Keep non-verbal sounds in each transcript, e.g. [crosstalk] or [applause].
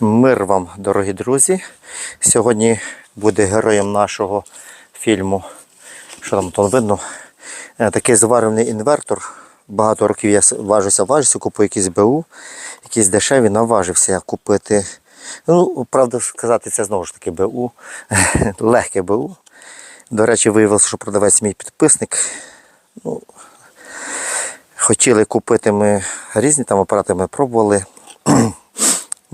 Мир вам, дорогі друзі. Сьогодні буде героєм нашого фільму. Що там то видно? Е, Такий зварений інвертор. Багато років я важуся, важуся, купую якісь БУ, якісь дешеві, наважився купити. Ну, правда сказати, це знову ж таки БУ, [laughs] легке БУ. До речі, виявилося, що продавець мій підписник. Ну, хотіли купити ми різні там апарати, ми пробували. [clears throat]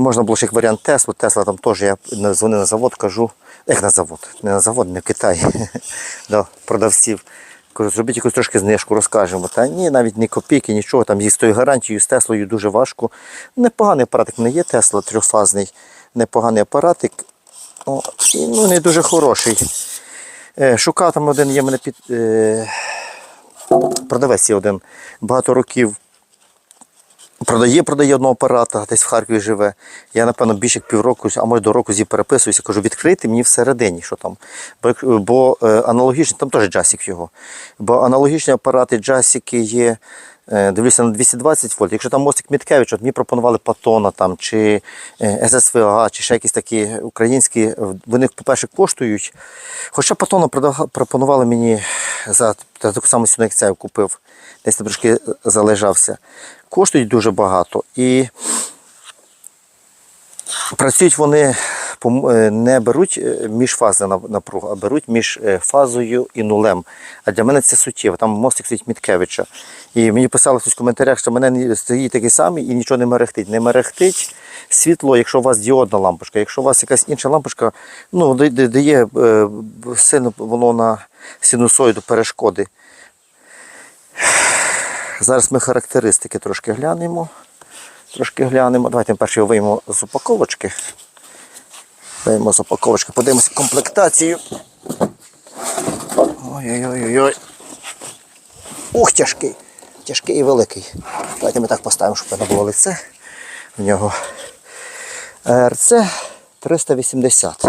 Можна було ще варіант Теслу. Тесла там теж я дзвонив на завод, кажу, як на завод, не на завод, не в Китай, [laughs] до продавців. Кажу, зробіть якусь трошки знижку, розкажемо. Та ні, навіть ні копійки, нічого. Там з тою гарантією, з Теслою дуже важко. Непоганий апаратик не є Тесла трьохфазний, непоганий апаратик. О, і, ну, не дуже хороший. Е, шукав там один, є мене під. Е, продавець є один багато років Продає, продає одного апарата, десь в Харкові живе. Я, напевно, більше як півроку, а може до року зі переписуюся, кажу, відкрити мені всередині, що там. Бо, як- бо е, аналогічні, там теж джасік його. Бо аналогічні апарати, джасіки є, е, дивлюся на 220 вольт. Якщо там мостик Міткевич, от мені пропонували Патона там, чи е, ССВА, чи ще якісь такі українські, е, вони, по-перше, коштують. Хоча Патона пропонували мені за та таку саму ціну, як це я купив, десь трошки залежався. Коштують дуже багато. І працюють вони е, не беруть е, міжфазне напругу, а беруть між е, фазою і нулем. А для мене це суттєво. Там мостик стоїть Міткевича. І мені писали в коментарях, що мене стоїть такий самий і нічого не мерехтить. Не мерехтить світло, якщо у вас діодна лампочка. Якщо у вас якась інша лампочка, ну, да- да- дає сильно воно на синусоїду перешкоди. Зараз ми характеристики трошки глянемо. Трошки глянемо. Давайте перше його виймемо з упаковочки. Виймемо з упаковочки, подивимося комплектацію. Ой-ой-ой-ой. Ух, тяжкий. Тяжкий і великий. Давайте ми так поставимо, щоб не було лице в нього. РЦ 380.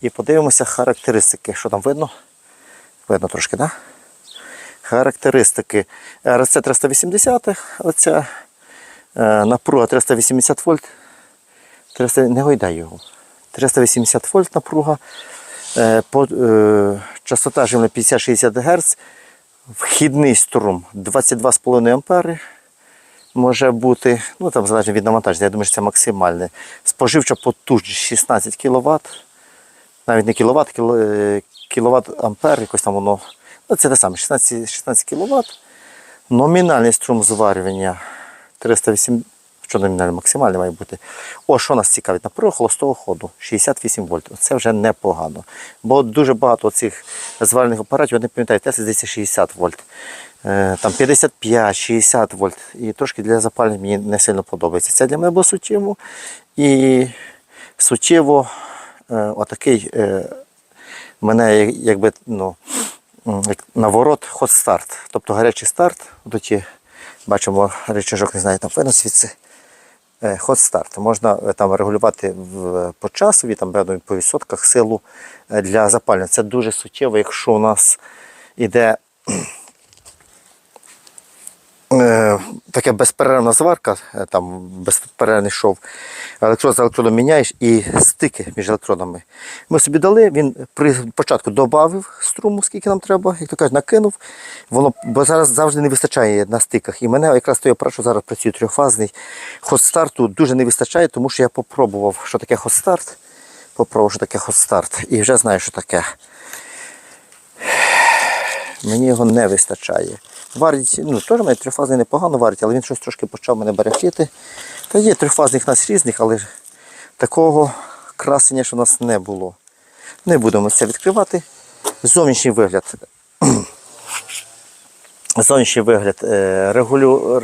І подивимося характеристики. Що там видно? Видно трошки, так? Да? Характеристики. РЦ 380, оця напруга 380 вольт. 300, не гойдай його. 380 вольт напруга. Е, по, е, частота живлення 50-60 Гц. Вхідний струм 22,5 ампери може бути. Ну там залежно від навантаження, я думаю, що це максимальне. Споживча потужність 16 кВт. Навіть не кіло, е, кіловат ампер, якось там воно. Ну, це те саме, 16, 16 кВт. Номінальний струм зварювання 308, що номінальний, максимальний має бути. О, що нас цікавить? Наприклад, холостого ходу 68 вольт. Це вже непогано. Бо дуже багато цих зварювальних апаратів, я не пам'ятаю, Tesla здається 60 вольт. Е, Там 55-60 вольт. І трошки для запалення мені не сильно подобається. Це для мене було суттєво. І суттєво е, отакий е, мене якби ну, як наворот ход старт. Тобто гарячий старт. Тут є, бачимо речажок, не знаю, там видно звідси. Е, Ход старт. Можна е, там регулювати по часові, там певно, по відсотках силу е, для запалення. Це дуже суттєво, якщо у нас іде е, таке безперервна зварка, е, там безперервний шов, електрод з електродом міняєш і стики між електродами. Ми собі дали, він при початку додав струму, скільки нам треба, як то кажуть, накинув. Воно, бо зараз завжди не вистачає на стиках. І мене якраз той апарат, що зараз працює трьохфазний, ход старту дуже не вистачає, тому що я попробував, що таке ход старт. Попробував, що таке ход старт. І вже знаю, що таке. Мені його не вистачає. Варить, ну, теж мене трьохфазний непогано варить, але він щось трошки почав мене берехтіти. Та є трьохфазних нас різних, але такого красення, що у нас не було. Не будемо це відкривати. Зовнішній вигляд. [clears throat] Зовнішній вигляд е,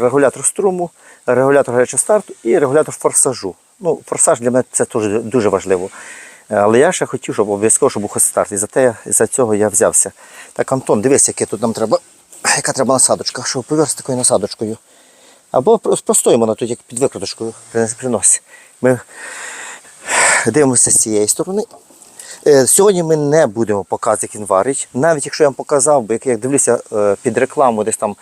регулятор струму, регулятор гарячого старту і регулятор форсажу. Ну, форсаж для мене це теж дуже важливо. Але я ще хотів, щоб обов'язково щоб був хоч старт. І за, те, за цього я взявся. Так, Антон, дивись, яке тут нам треба, яка треба насадочка, щоб повір такою насадочкою. Або про- простоїмо на тут, як під викруточкою при. Ми дивимося з цієї сторони. Е, Сьогодні ми не будемо показувати, як він варить. Навіть якщо я вам показав, би, як я дивлюся е, під рекламу, десь там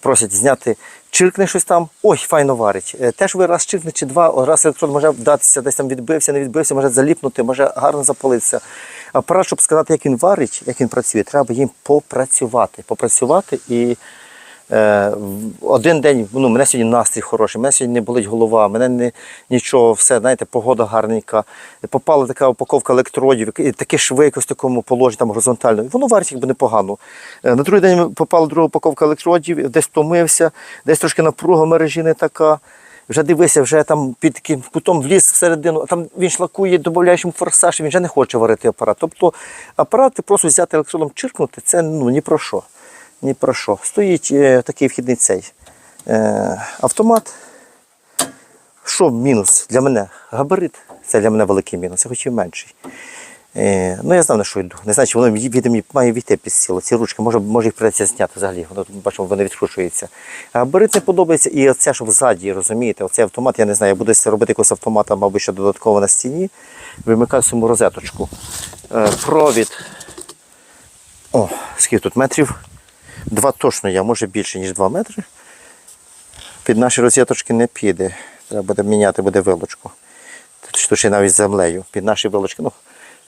просять зняти, чиркне щось там, ой, файно варить. Е, Те, ви раз чиркне чи два, раз електрод може вдатися, десь там відбився, не відбився, може заліпнути, може гарно запалитися. Апарат, щоб сказати, як він варить, як він працює, треба їм попрацювати. Попрацювати і один день, ну, мене сьогодні настрій хороший, мене сьогодні не болить голова, мене не, нічого, все, знаєте, погода гарненька. Попала така упаковка електродів, і такі шви якось в такому положенні, там горизонтально. Воно варить якби непогано. Е, На другий день попала друга упаковка електродів, десь втомився, десь трошки напруга мережі не така. Вже дивися, вже там під таким кутом вліз всередину, а там він шлакує, додаєш йому форсаж, він вже не хоче варити апарат. Тобто апарат просто взяти електродом чиркнути, це ну, ні про що. Ні про що. Стоїть е, такий вхідний цей е, автомат. Що мінус для мене? Габарит. Це для мене великий мінус, я хотів менший. Е, ну я знав, на що йду. Не знаю, чи воно від має війти під стіло. Ці ручки, може, може їх придеться зняти взагалі. Воно бачимо, вони відкручуються. Габарит не подобається. І оце, що ззаді, розумієте, оцей автомат, я не знаю, я буду робити якогось автомата, мабуть, ще додатково на стіні. Вимикаю саму розеточку. Е, провід. О, скільки тут метрів? Два точно я, може більше, ніж 2 метри. Під наші розеточки не піде. Треба буде міняти буде вилочку. Тут, ще навіть землею. Під наші вилочки. Ну,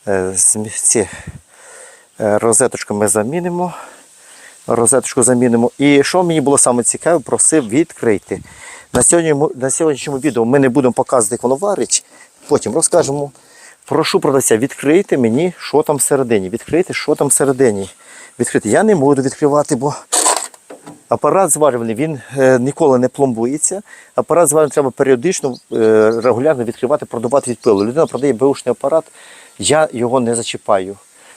е, ці е, розеточку ми замінимо. Розеточку замінимо. І що мені було саме цікаве, просив відкрити. На, сьогодні, на сьогоднішньому відео ми не будемо показувати, як воно варить. Потім розкажемо. Прошу продавця, відкрийте мені, що там всередині. Відкрийте, що там всередині. Відкрити. Я не буду відкривати, бо апарат зварювальний, він е, ніколи не пломбується. Апарат зварювальний треба періодично, е, регулярно відкривати, продувати від пилу. Людина продає беушний апарат, я його не зачіпаю.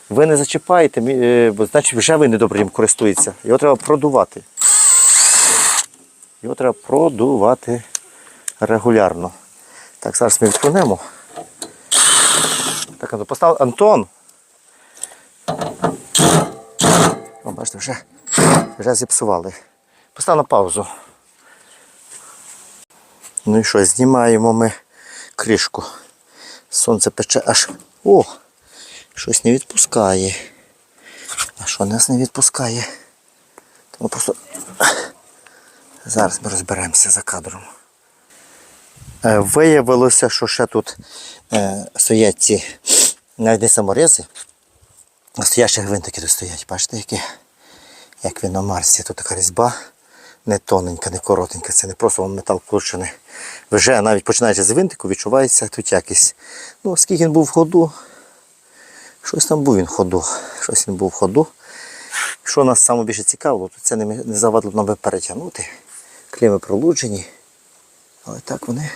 Ви не зачіпаєте, е, бо значить вже ви недобре їм користуєтеся. Його треба продувати. Його треба продувати регулярно. Так, зараз ми відкинемо. Так, Антон, постав Антон. О, бачите, вже, вже зіпсували. Постав на паузу. Ну і що, знімаємо ми кришку. Сонце пече аж. О! Щось не відпускає. А що нас не відпускає? Тому просто. Зараз ми розберемося за кадром. Е, Виявилося, що ще тут е, стоять ці навіть не саморези, а стоящі гвинтики тут стоять. Бачите, які? Як він на Марсі. Тут така різьба не тоненька, не коротенька. Це не просто метал вкручений. Вже навіть починаючи з гвинтику, відчувається тут якість. Ну, скільки він був в ходу, щось там був він в ходу. Щось він був в ходу. Що нас саме більше цікавило, то це не завадило нам би перетягнути. Кліми пролуджені. Але так вони.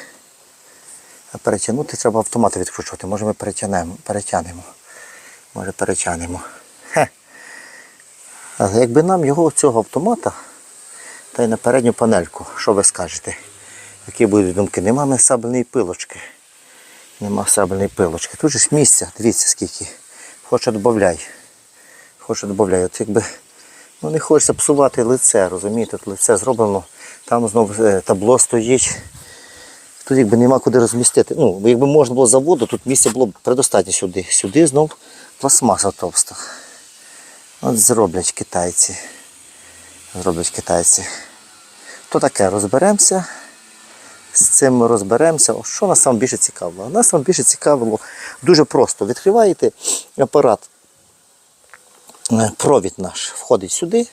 А перетягнути треба автомати відкручувати. Може ми перетягнемо. перетягнемо. Може перетягнемо. Якби нам його цього автомата та й на передню панельку, що ви скажете? Які будуть думки? Нема в сабельної пилочки. Нема сабельної пилочки. Тут же ж місця, дивіться скільки. Хоче додай. Хоче додай. От якби ну, не хочеться псувати лице, розумієте, От лице зроблено, там знову е, табло стоїть. Тут якби нема куди розмістити. Ну, якби можна було заводу, тут місця було б предостатньо сюди. Сюди знов пластмаса товста. От зроблять китайці. Зроблять китайці. То таке, розберемося. З цим розберемося. Що нас саме більше цікавило? Нас саме більше цікавило дуже просто. Відкриваєте апарат, е, провід наш входить сюди.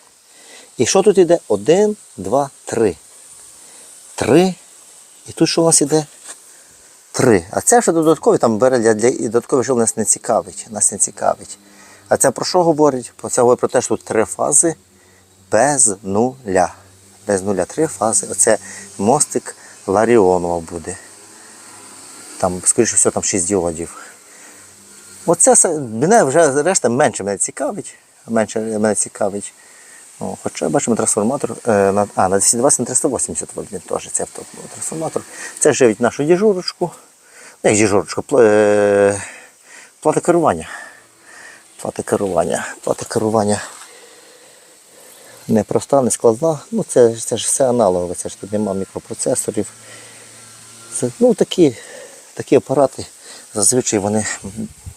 І що тут йде? Один, два, три. Три. І тут що у нас іде? Три. А це ще додаткові там бере для, для додаткові, що нас не цікавить. Нас не цікавить. А це про що говорить? Це говорить про те, що три фази без нуля. Без нуля. Три фази. Оце мостик Ларіонова буде. Там, скоріше всього, там 6 діодів. Оце мене вже решта менше мене цікавить. Менше мене цікавить. О, хоча бачимо трансформатор е, на, а, на 220 на 380 вольт він теж це трансформатор. Це живить нашу діжурочку. Ну, як діжурочку, пл- е, плата керування. Плата керування. Плата керування не проста, не складна. Ну, це, це ж все аналогове, це ж тут немає мікропроцесорів. Це, ну, такі, такі апарати, зазвичай вони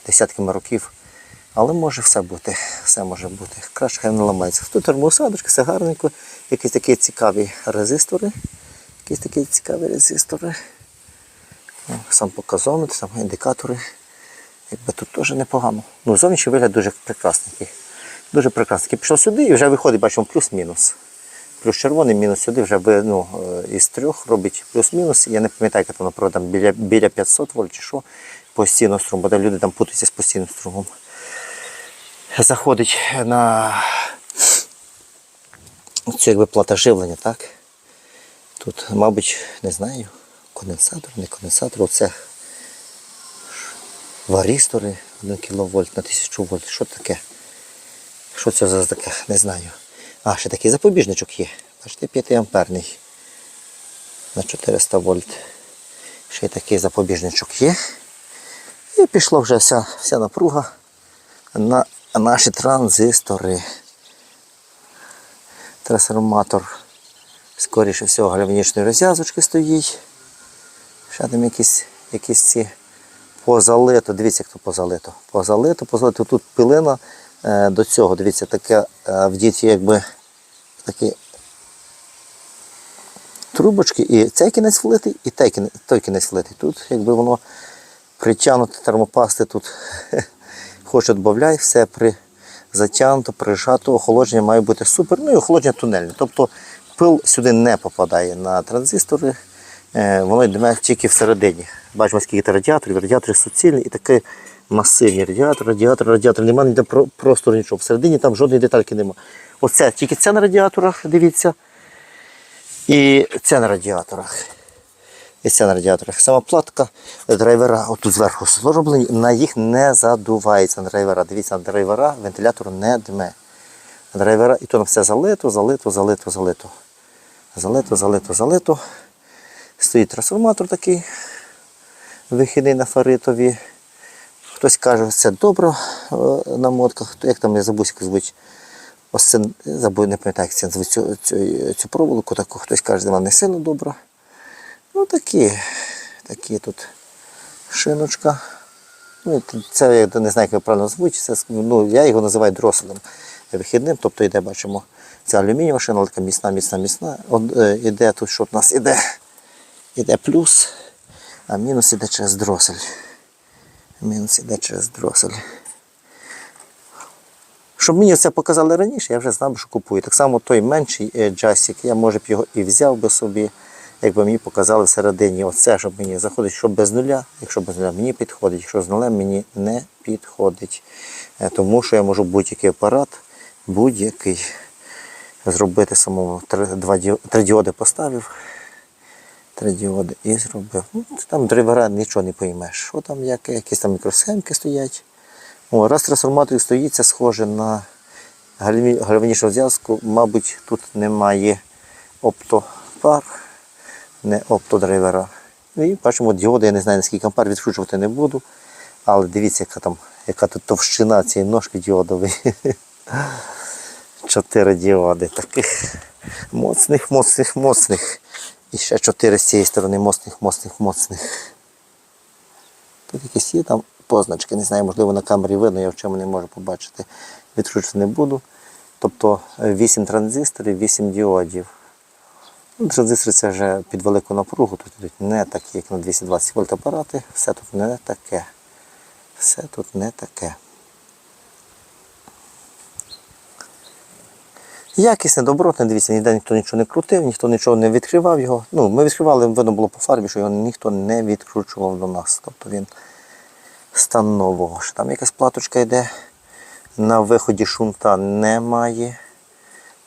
десятками років. Але може все бути, все може бути. Краще хай не ламається. Тут термоусадочка, все гарненько, якісь такі цікаві резистори. Якісь такі цікаві резистори. Сам показометр, сам індикатори. Якби тут теж непогано. Ну, зовнішній вигляд дуже прекрасний. Дуже прекрасний. Пішов сюди і вже виходить, бачимо, плюс-мінус. Плюс червоний, мінус сюди вже ну, е, із трьох робить плюс-мінус. Я не пам'ятаю, як воно там біля, біля 500 вольт чи що постійно струм, бо де люди там путаються з постійним струмом. Заходить на цю якби плата живлення, так? Тут, мабуть, не знаю, конденсатор, не конденсатор, оце варістори 1 кВт на 1000 вольт. Що таке? Що це за таке? Не знаю. А, ще такий запобіжничок є. Бачите, 5 амперний на 400 вольт. Ще й такий запобіжничок є. І пішла вже вся, вся напруга на наші транзистори. Трансформатор, скоріше всього, гальванічної розв'язочки стоїть. Ще там якісь, якісь ці позалито. Дивіться, як то позалито. Позалито, позалито. Тут пилина е, до цього. Дивіться, таке е, в діті якби такі трубочки. І цей кінець влитий, і той кінець, той кінець влитий. Тут якби воно притягнуто термопасти тут. Хоч додавай, все при затягнуто, прижато, охолодження має бути супер. Ну і охолодження тунельне. Тобто пил сюди не попадає на транзистори, е, воно йде тільки всередині. Бачимо, скільки радіаторів, радіатори суцільні і такі масивні радіатори, радіатори, радіатори. Немає ніде про- простору нічого. Всередині там жодної детальки немає. Оце тільки це на радіаторах, дивіться. І це на радіаторах. І це на радіаторах. Сама платка драйвера отут зверху зроблені, на їх не задувається драйвера. Дивіться, на драйвера вентилятор не дме. Драйвера, і то все залито, залито, залито, залито. Залито, залито, залито. Стоїть трансформатор такий вихідний на фаритові. Хтось каже, що це добре на мотках. Як там я забув, як звуть. Ось це, забув, не пам'ятаю, як це звуть цю, цю, цю проволоку таку. Хтось каже, вона не сильно добра. Ну такі, такі тут шиночка. Ну, це я не знаю, як його правильно звуть. Це, ну, я його називаю дроселем вихідним. Тобто йде, бачимо, ця алюмінієва шина, така міцна, міцна, міцна. От, е, іде тут, що в нас іде, іде плюс, а мінус іде через дросель. Мінус іде через дросель. Щоб мені це показали раніше, я вже знав, що купую. Так само той менший е, джасик, я може б його і взяв би собі, якби мені показали всередині оце, щоб мені заходить, що без нуля. Якщо без нуля мені підходить, якщо з нулем мені не підходить. Е, Тому що я можу будь-який апарат, будь-який зробити самому. Два, три діоди поставив. Три діоди і зробив. Ну, там драйвера нічого не поймеш. Що там, як, якісь там мікросхемки стоять. О, раз трансформатор стоїть, це схоже на гальванічну зв'язку. Мабуть, тут немає оптопар, не оптодрайвера. Ну І бачимо діоди, я не знаю, наскільки ампер відкручувати не буду. Але дивіться, яка там, яка тут товщина цієї ножки діодової. [laughs] Чотири діоди таких моцних, моцних, моцних. І ще чотири з цієї сторони моцних, моцних, моцних. Тут якісь є там позначки, не знаю, можливо на камері видно, я в чому не можу побачити. Відкручувати не буду. Тобто 8 транзисторів, 8 діодів. Ну, транзистори це вже під велику напругу, тут йдуть не такі, як на 220 вольт апарати. Все тут не таке. Все тут не таке. Якісне, добротне, дивіться, ніде ніхто нічого не крутив, ніхто нічого не відкривав його. Ну, ми відкривали, видно було по фарбі, що його ніхто не відкручував до нас. Тобто він стан нового. Що Там якась платочка йде. На виході шунта немає.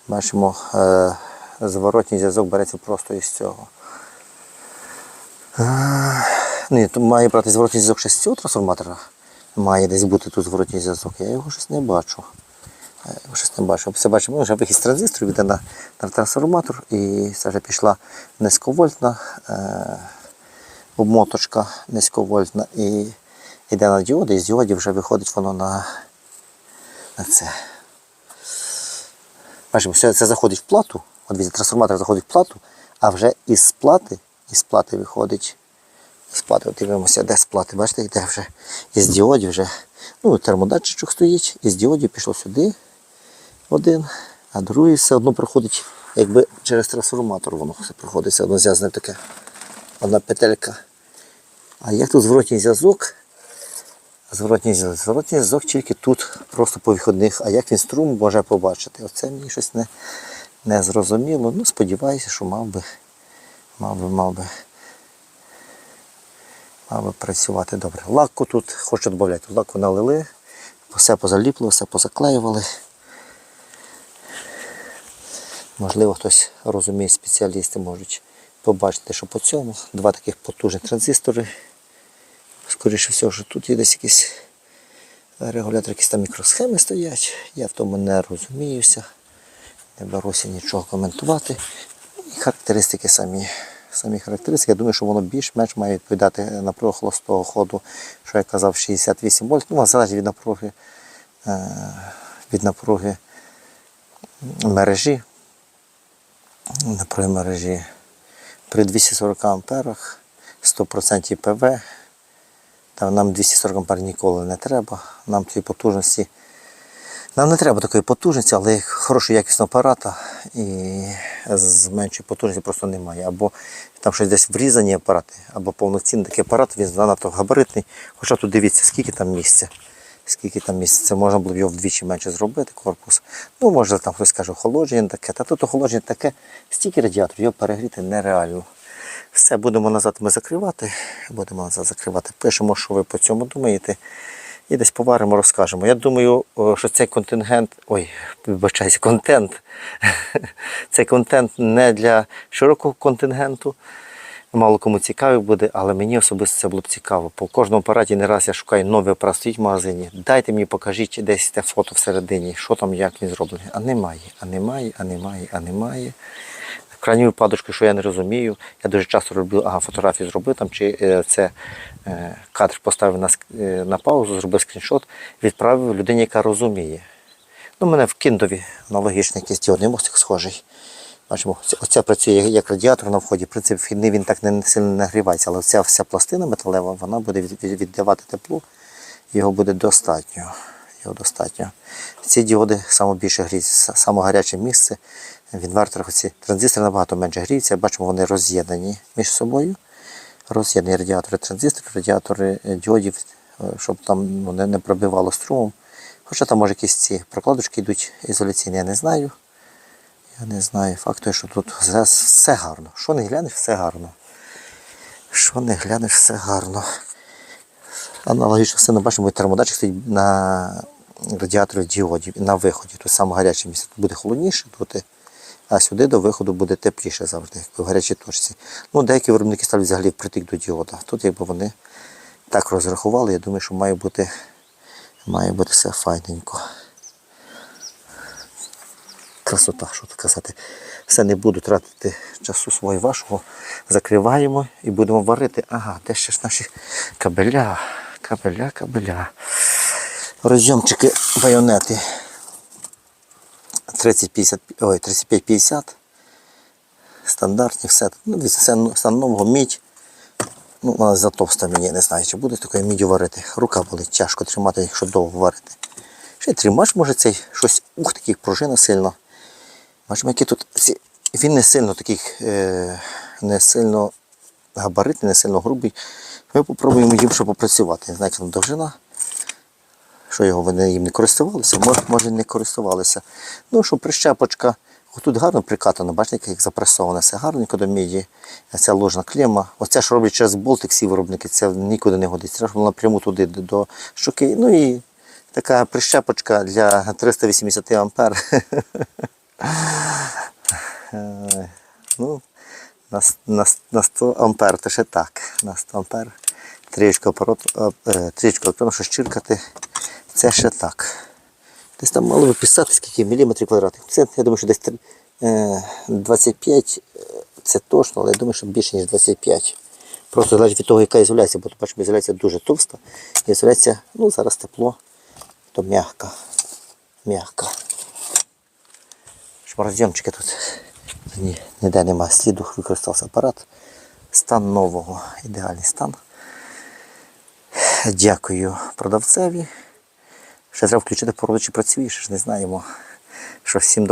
Бачимо, е, зворотній зв'язок береться просто із цього. Е, Ні, тут має брати зворотній зв'язок ще з цього трансформатора. Має десь бути тут зворотній зв'язок. Я його щось не бачу. Щось не бачу. Все бачимо, ну, вже вихід з транзисторів йде на, на трансформатор і це вже пішла низьковольтна е, обмоточка низьковольтна і йде на діоди, і з діодів вже виходить воно на, на це. Бачимо, все це заходить в плату. От дивіться, трансформатор заходить в плату, а вже із плати, із плати виходить Сплати, дивимося, де сплати. Бачите, де вже із діодів вже. Ну, термодатчичок стоїть, із діодів пішов сюди один, а другий все одно проходить, якби через трансформатор воно все проходить, все одно зв'язане таке. Одна петелька. А як тут зворотній зв'язок? Зворотній зв'язок. Зворотній зв'язок тільки тут, просто по виходних. А як він струм може побачити? Оце мені щось не, не зрозуміло. Ну, сподіваюся, що мав би, мав би, мав би, мав би працювати добре. Лаку тут хочу додати. Лаку налили, все позаліпло, все позаклеювали. Можливо, хтось розуміє, спеціалісти можуть побачити, що по цьому два таких потужні транзистори. Скоріше всього, що тут є десь якісь регулятори, якісь там мікросхеми стоять. Я в тому не розуміюся. Не беруся нічого коментувати. І характеристики самі. Самі характеристики, я думаю, що воно більш-менш має відповідати напругу холостого ходу, що я казав, 68 вольт. Ну, а залежить від напруги, е, від напруги мережі. Напруги мережі при 240 амперах 100% ПВ. Та нам 240 ампер ніколи не треба. Нам цієї потужності. Нам не треба такої потужності, але хорошого якісного апарата і з меншою потужністю просто немає. Або там щось десь врізані апарати, або повноцінний такий апарат, він занадто габаритний. Хоча тут дивіться, скільки там місця. Скільки там місця. Це можна було б його вдвічі менше зробити, корпус. Ну, може там хтось каже, охолодження таке. Та тут охолодження таке, стільки радіаторів, його перегріти нереально. Все, будемо назад ми закривати. Будемо назад закривати. Пишемо, що ви по цьому думаєте. І десь поваримо, розкажемо. Я думаю, що цей контингент, ой, вибачайся, контент. [laughs] цей контент не для широкого контингенту. Мало кому цікавий буде, але мені особисто це було б цікаво. По кожному апараті не раз я шукаю новий апарат, стоїть в магазині. Дайте мені, покажіть десь те фото всередині, що там, як він зроблений. А немає, а немає, а немає, а немає. В крайній що я не розумію, я дуже часто роблю, ага, фотографію зробив там, чи е, це е, кадр поставив на, е, на паузу, зробив скріншот, відправив людині, яка розуміє. Ну, мене в кіндові аналогічний якийсь діодний мостик схожий. Бачимо, оця працює як радіатор на вході. В принципі, він так не сильно нагрівається, але ця вся пластина металева, вона буде від- від- віддавати тепло, його буде достатньо. Його достатньо. Ці діоди саме більше гріються, саме гаряче місце. В інверторах ці транзистори набагато менше гріються. Бачимо, вони роз'єднані між собою. Роз'єднані радіатори транзисторів, радіатори е, діодів, е, щоб там ну, не пробивало струмом. Хоча там може якісь ці прокладочки йдуть ізоляційні, я не знаю. Я не знаю. Факт той, що тут все, гарно. Що не глянеш, все гарно. Що не глянеш, все гарно. Аналогічно все ми бачимо, термодатчик стоїть на радіаторі діодів на виході. Тут саме гаряче місце. Тут буде холодніше, тут, а сюди до виходу буде тепліше завжди, якби в гарячій точці. Ну, деякі виробники ставлять взагалі впритик до діода. Тут якби вони так розрахували, я думаю, що має бути, має бути все файненько. Красота, що тут казати. Все не буду тратити часу свого і вашого. Закриваємо і будемо варити. Ага, де ще ж наші кабеля, кабеля, кабеля. Розйомчики байонети 30-50, ой, 35-50. Стандартні, все. Ну, дивіться, все нового мідь. Ну, вона затовста мені, не знаю, чи буде такою міддю варити. Рука болить тяжко тримати, якщо довго варити. Ще й може цей щось, ух, такий пружина сильно. Бачимо, які тут ці. Він не сильно такий, е, не сильно габаритний, не сильно грубий. Ми попробуємо їм ще попрацювати. Знаєте, довжина. Що його вони їм не користувалися, може, може не користувалися. Ну, що прищепочка. Тут гарно прикатано, бачите, як запресоване, все гарненько до міді. Ця ложна клема. Оце що роблять через болтик всі виробники, це нікуди не годиться. Треба щоб напряму туди до щуки. Ну і така прищепочка для 380 ампер. [laughs] Е, Ну, на, на, на 100 ампер, то ще так. На 100 ампер. Апарат, е, трієчка електронна, що щиркати. Це ще так. Десь там мало би писати, скільки міліметрів квадратних. Це, я думаю, що десь е, 25, е, це точно, але я думаю, що більше, ніж 25. Просто залежить від того, яка ізоляція, бо тут бачимо, ізоляція дуже товста. Ізоляція, ну зараз тепло, то м'яка. М'яка. Шмарозйомчики тут. Ні, ніде нема сліду, використався апарат. Стан нового. Ідеальний стан. Дякую продавцеві. Ще треба включити поруч і працює, ще ж не знаємо. Що всім